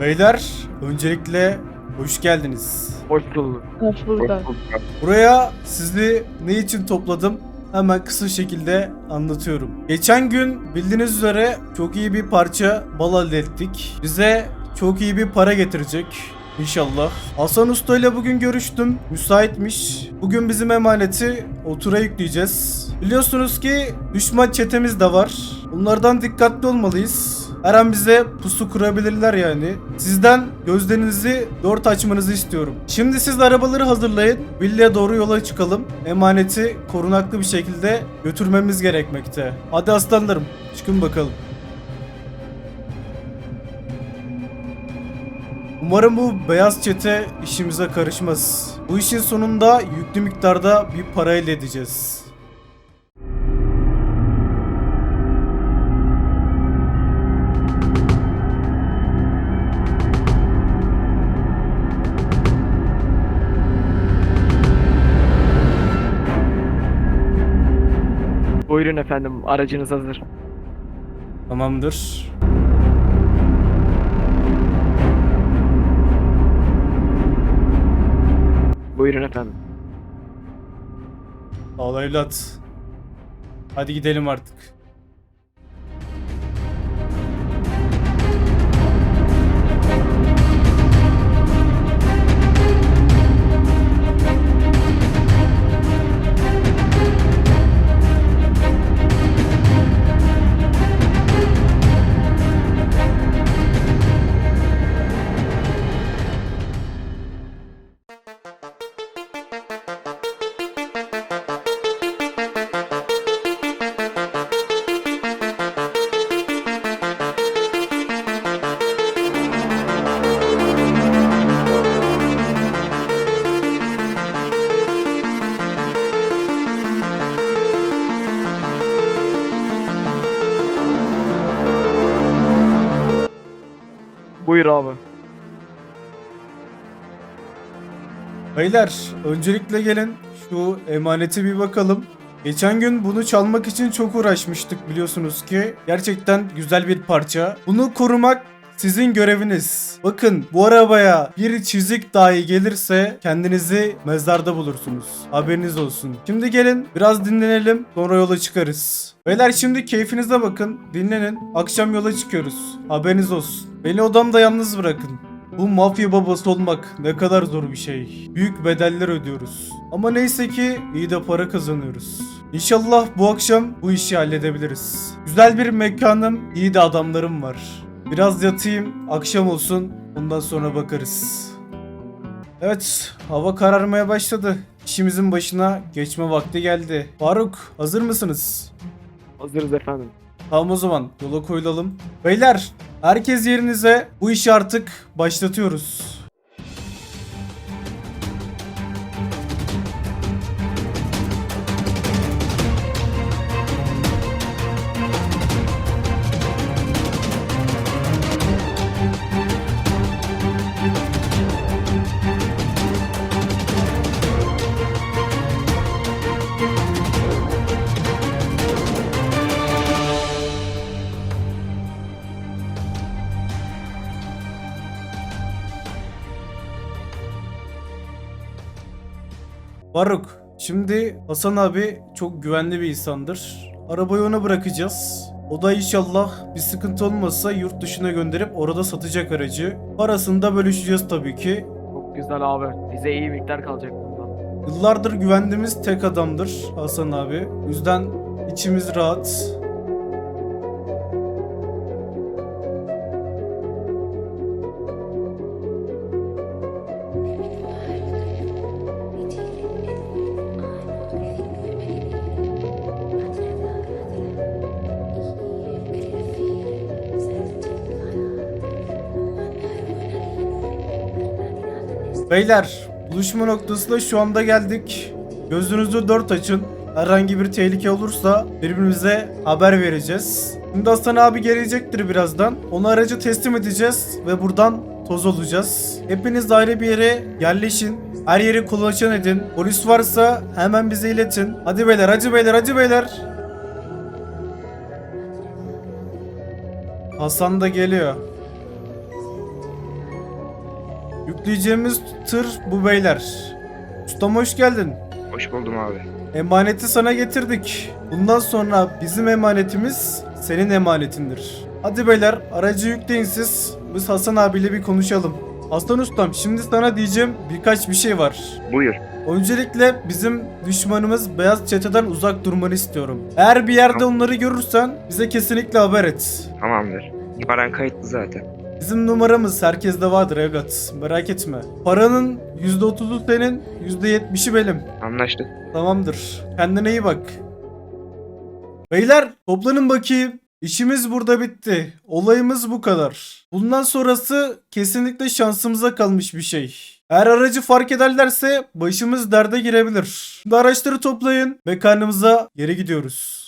Beyler öncelikle hoş geldiniz. Hoş bulduk. Hoş bulduk. Buraya sizi ne için topladım? Hemen kısa şekilde anlatıyorum. Geçen gün bildiğiniz üzere çok iyi bir parça bal elde ettik. Bize çok iyi bir para getirecek. İnşallah. Hasan Usta ile bugün görüştüm. Müsaitmiş. Bugün bizim emaneti otura yükleyeceğiz. Biliyorsunuz ki düşman çetemiz de var. Bunlardan dikkatli olmalıyız. Her an bize pusu kurabilirler yani. Sizden gözlerinizi dört açmanızı istiyorum. Şimdi siz arabaları hazırlayın. Villa'ya doğru yola çıkalım. Emaneti korunaklı bir şekilde götürmemiz gerekmekte. Hadi aslanlarım çıkın bakalım. Umarım bu beyaz çete işimize karışmaz. Bu işin sonunda yüklü miktarda bir para elde edeceğiz. Buyurun efendim, aracınız hazır. Tamamdır. Buyurun efendim. Sağ ol evlat. Hadi gidelim artık. Buyur abi. Beyler öncelikle gelin şu emaneti bir bakalım. Geçen gün bunu çalmak için çok uğraşmıştık biliyorsunuz ki. Gerçekten güzel bir parça. Bunu korumak sizin göreviniz. Bakın bu arabaya bir çizik dahi gelirse kendinizi mezarda bulursunuz. Haberiniz olsun. Şimdi gelin biraz dinlenelim sonra yola çıkarız. Beyler şimdi keyfinize bakın. Dinlenin. Akşam yola çıkıyoruz. Haberiniz olsun. Beni odamda yalnız bırakın. Bu mafya babası olmak ne kadar zor bir şey. Büyük bedeller ödüyoruz. Ama neyse ki iyi de para kazanıyoruz. İnşallah bu akşam bu işi halledebiliriz. Güzel bir mekanım, iyi de adamlarım var. Biraz yatayım, akşam olsun. Ondan sonra bakarız. Evet, hava kararmaya başladı. İşimizin başına geçme vakti geldi. Faruk, hazır mısınız? Hazırız efendim. Tamam o zaman yola koyulalım. Beyler herkes yerinize bu işi artık başlatıyoruz. Faruk, şimdi Hasan abi çok güvenli bir insandır. Arabayı ona bırakacağız. O da inşallah bir sıkıntı olmazsa yurt dışına gönderip orada satacak aracı. Parasını da bölüşeceğiz tabii ki. Çok güzel abi. Bize iyi miktar kalacak bundan. Yıllardır güvendiğimiz tek adamdır Hasan abi. O yüzden içimiz rahat. Beyler buluşma noktasına şu anda geldik. Gözünüzü dört açın. Herhangi bir tehlike olursa birbirimize haber vereceğiz. Şimdi Hasan abi gelecektir birazdan. Onu aracı teslim edeceğiz ve buradan toz olacağız. Hepiniz ayrı bir yere yerleşin. Her yeri kolaçan edin. Polis varsa hemen bize iletin. Hadi beyler, hadi beyler, hadi beyler. Hasan da geliyor. Yükleyeceğimiz tır bu beyler. Ustam hoş geldin. Hoş buldum abi. Emaneti sana getirdik. Bundan sonra bizim emanetimiz senin emanetindir. Hadi beyler aracı yükleyin siz. Biz Hasan abiyle bir konuşalım. Aslan ustam şimdi sana diyeceğim birkaç bir şey var. Buyur. Öncelikle bizim düşmanımız beyaz çeteden uzak durmanı istiyorum. Eğer bir yerde onları görürsen bize kesinlikle haber et. Tamamdır. İbaran kayıtlı zaten. Bizim numaramız herkeste vardır evlat. Merak etme. Paranın %30'u senin, %70'i benim. Anlaştık. Tamamdır. Kendine iyi bak. Beyler toplanın bakayım. İşimiz burada bitti. Olayımız bu kadar. Bundan sonrası kesinlikle şansımıza kalmış bir şey. Eğer aracı fark ederlerse başımız derde girebilir. Şimdi araçları toplayın ve karnımıza geri gidiyoruz.